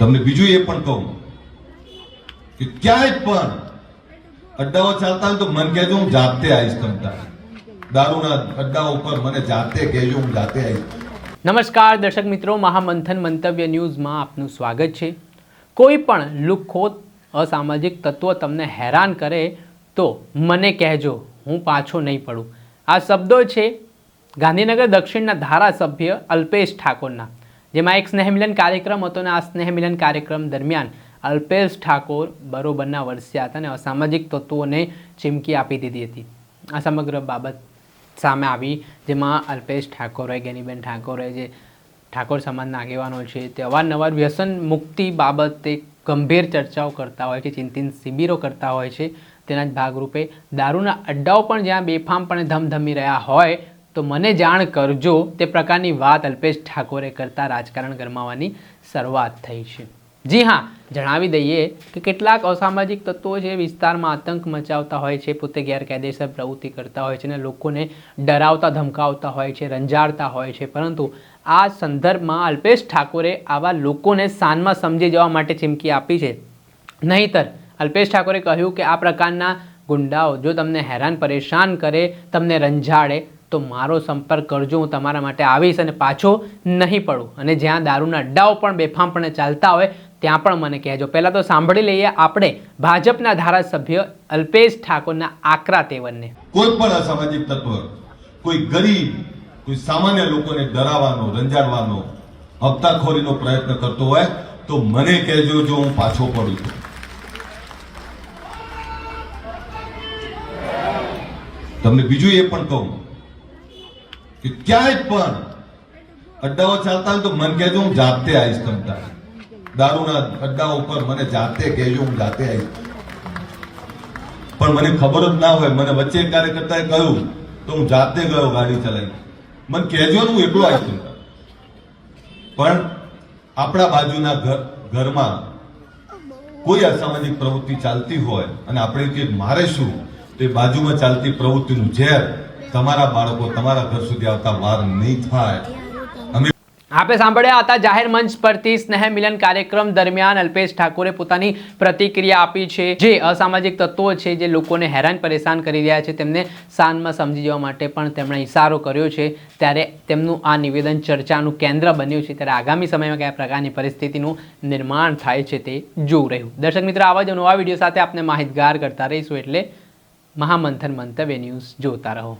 તમને બીજું એ પણ કહું કે ક્યાંય પણ અડ્ડાઓ ચાલતા તો મને કહેજો હું જાતે આવીશ તમતા દારૂના અડ્ડાઓ ઉપર મને જાતે કહેજો હું જાતે આવીશ. નમસ્કાર દર્શક મિત્રો, મહામંથન મંતવ્ય ન્યૂઝમાં આપનું સ્વાગત છે. કોઈ પણ લુખ્ખોત અસામાજિક તત્વો તમને હેરાન કરે તો મને કહેજો, હું પાછો નહીં પડું. આ શબ્દો છે ગાંધીનગર દક્ષિણના ધારાસભ્ય અલ્પેશ ઠાકોરના. જેમાં એક સ્નેહમિલન કાર્યક્રમ હતો અને આ સ્નેહમિલન કાર્યક્રમ દરમિયાન અલ્પેશ ઠાકોર બરોબરના વરસ્યા હતા અને અસામાજિક તત્વોને ચીમકી આપી દીધી હતી. આ સમગ્ર બાબત સામે આવી, જેમાં અલ્પેશ ઠાકોરે, ગેનીબેન ઠાકોરે જે ઠાકોર સમાજના આગેવાનો છે તે અવારનવાર વ્યસન મુક્તિ બાબતે ગંભીર ચર્ચાઓ કરતા હોય છે, ચિંતિત શિબિરો કરતા હોય છે. તેના જ ભાગરૂપે દારૂના અડ્ડાઓ પણ જ્યાં બેફામ પણ ધમધમી રહ્યા હોય તો મને જાણ કરજો તે પ્રકારની વાત અલ્પેશ ઠાકોરે કરતા રાજકારણ ગરમાવાની શરૂઆત થઈ છે. જી હા, જણાવી દઈએ કે કેટલાક અસામાજિક તત્વો છે વિસ્તારમાં આતંક મચાવતા હોય છે, પોતે ગેરકાયદેસર પ્રવૃત્તિ કરતા હોય છે અને લોકોને ડરાવતા, ધમકાવતા હોય છે, રંજાડતા હોય છે. પરંતુ આ સંદર્ભમાં અલ્પેશ ઠાકોરે આવા લોકોને સાનમાં સમજી જવા માટે ચીમકી આપી છે. નહીંતર, અલ્પેશ ઠાકોરે કહ્યું કે આ પ્રકારના ગુંડાઓ જો તમને હેરાન, પરેશાન કરે, તમને રંજાડે તો મારો સંપર્ક કરજો, હું તમારા માટે આવીશ અને પાછો નહીં પડું. અને જ્યાં દારૂના અડ્ડાઓ પણ બેફામપણે ચાલતા હોય, ત્યાં પણ મને કહેજો. પહેલાં તો સાંભળી લઈએ આપણે ભાજપના ધારાસભ્ય અલ્પેશ ઠાકોરના આકરા તેવરને કોઈ પણ અસામાજિક તત્વ, કોઈ ગરીબ, કોઈ સામાન્ય લોકોને ડરાવવાનો, રંજાડવાનો, હપ્તાખોરીનો પ્રયત્ન કરતો હોય, તો મને કહેજો જો હું પાછો પડું છું. તમને બીજું એ પણ કહું કે ક્યાંય પણ. અડ્ડાઓ ચાલતા હોય તો મને કહેજો હું જાતે આવીશ તમતા દારૂના અડ્ડાઓ ઉપર મને જાતે કહેજો હું જાતે આવીશ. પણ મને ખબર જ ના હોય, મને વચ્ચે કાર્યકર્તાએ કહ્યું, તો હું જાતે ગયો ગાડી ચલાવી મને કહેજો હું એકલો આવીશ તમતા પણ આપણા બાજુના ઘર ઘરમાં કોઈ અસામાજિક પ્રવૃત્તિ ચાલતી હોય અને આપણે કે મારે શું, તો બાજુમાં ચાલતી પ્રવૃત્તિનું ઝેર તમારા બાળકો તમારા ઘર સુધી આવતા વાર નહીં થાય. આપણે સાંભળ્યા હતા, જાહેર મંચ પરથી સ્નેહ મિલન કાર્યક્રમ દરમિયાન અલ્પેશ ઠાકોરે પોતાની પ્રતિક્રિયા આપી છે. જે અસામાજિક તત્વો છે જે લોકોને હેરાન પરેશાન કરી રહ્યા છે, તેમને શાનમાં સમજી જવા માટે પણ તેમણે ઇશારો કર્યો છે. ત્યારે તેમનું આ નિવેદન ચર્ચાનું કેન્દ્ર બન્યું છે. ત્યારે આગામી સમયમાં કયા પ્રકારની પરિસ્થિતિનું નિર્માણ થાય છે તે જોવું રહ્યું. દર્શક મિત્રો, આવા જ નવા વીડિયો સાથે આપને માહિતગાર કરતા રહીશું એટલે મહામંથન મંતવ્ય ન્યૂઝ જોતા રહો.